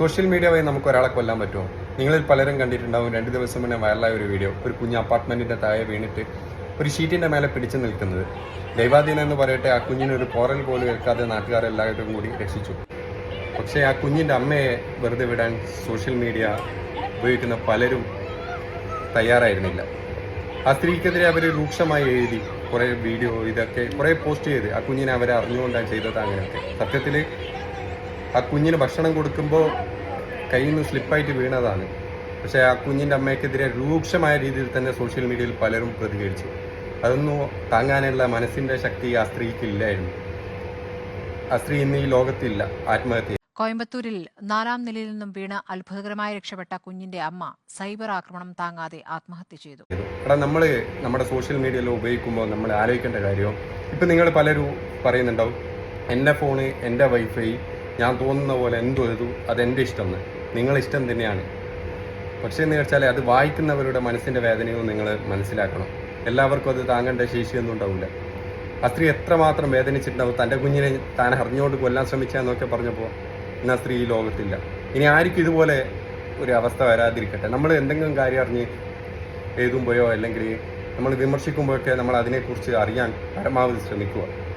Social media വഴി നമുക്ക് ഒരാളെ കൊല്ലാൻ പറ്റുമോ? നിങ്ങളിൽ പലരും കണ്ടിട്ടുണ്ടാവും രണ്ട് ദിവസം മുന്നേ വൈറലായ ഒരു വീഡിയോ ഒരു കുഞ്ഞ് അപ്പാർട്ട്മെന്റിന്റെ താഴെ വീണിട്ട് ഒരു ഷീറ്റിന്റെ മേലെ പിടിച്ചു നിൽക്കുന്നത്. ദൈവാധീനം എന്ന് പറയട്ടെ ആ കുഞ്ഞിന് ഒരു പോറൽ പോലും ഏൽക്കാതെ നാട്ടുകാരെല്ലാവരും കൂടി രക്ഷിച്ചു. പക്ഷേ ആ കുഞ്ഞിന്റെ അമ്മയെ വെറുതെ വിടാൻ സോഷ്യൽ മീഡിയ ഉപയോഗിക്കുന്ന പലരും തയ്യാറായിരുന്നില്ല. ആ സ്ത്രീക്കെതിരെ അവർ രൂക്ഷമായി എഴുതി കുറേ വീഡിയോ ഇതൊക്കെ കുറേ പോസ്റ്റ് ചെയ്ത് ആ കുഞ്ഞിനെ അവരെ അറിഞ്ഞുകൊണ്ടാണ് ചെയ്തത് അങ്ങനെയൊക്കെ. സത്യത്തിൽ ആ കുഞ്ഞിന് ഭക്ഷണം കൊടുക്കുമ്പോൾ കയ്യിൽ നിന്ന് സ്ലിപ്പായിട്ട് വീണതാണ്. പക്ഷേ ആ കുഞ്ഞിന്റെ അമ്മയ്ക്കെതിരെ രൂക്ഷമായ രീതിയിൽ തന്നെ സോഷ്യൽ മീഡിയയിൽ പലരും പ്രതികരിച്ചു. അതൊന്നും താങ്ങാനുള്ള മനസ്സിന്റെ ശക്തി ആ സ്ത്രീക്ക് ഇല്ലായിരുന്നു. ആ സ്ത്രീ ഇന്ന് ഈ ലോകത്തില്ല. ആത്മഹത്യ. കോയമ്പത്തൂരിൽ നാലാം നിലയിൽ നിന്നും വീണ് അത്ഭുതകരമായി രക്ഷപ്പെട്ട കുഞ്ഞിന്റെ അമ്മ സൈബർ ആക്രമണം താങ്ങാതെ ആത്മഹത്യ ചെയ്തു. ചെയ്തു എടാ നമ്മൾ നമ്മുടെ സോഷ്യൽ മീഡിയയിൽ ഉപയോഗിക്കുമ്പോൾ നമ്മൾ ആലോചിക്കേണ്ട കാര്യം ഇപ്പം നിങ്ങൾ പലരും പറയുന്നുണ്ടാവും എന്റെ ഫോണ് എന്റെ വൈഫൈ ഞാൻ തോന്നുന്ന പോലെ എന്തോ എഴുതു അതെന്റെ ഇഷ്ടം. എന്ന് നിങ്ങളെ ഇഷ്ടം തന്നെയാണ്. പക്ഷേ എന്ന് വെച്ചാൽ അത് വായിക്കുന്നവരുടെ മനസ്സിന്റെ വേദനയും നിങ്ങൾ മനസ്സിലാക്കണം. എല്ലാവർക്കും അത് താങ്ങേണ്ട ശേഷിയൊന്നും ഉണ്ടാവില്ല. ആ സ്ത്രീ എത്രമാത്രം വേദനിച്ചിട്ടുണ്ടാവും? തന്റെ കുഞ്ഞിനെ താൻ അറിഞ്ഞുകൊണ്ട് കൊല്ലാൻ ശ്രമിച്ചാന്നൊക്കെ പറഞ്ഞപ്പോൾ ഇന്ന് ആ സ്ത്രീ ഈ ലോകത്തില്ല. ഇനി ആർക്കും ഇതുപോലെ ഒരു അവസ്ഥ വരാതിരിക്കട്ടെ. നമ്മൾ എന്തെങ്കിലും കാര്യം അറിഞ്ഞ് എഴുതുമ്പോഴോ അല്ലെങ്കിൽ നമ്മൾ വിമർശിക്കുമ്പോഴൊക്കെ നമ്മൾ അതിനെക്കുറിച്ച് അറിയാൻ പരമാവധി ശ്രമിക്കുക.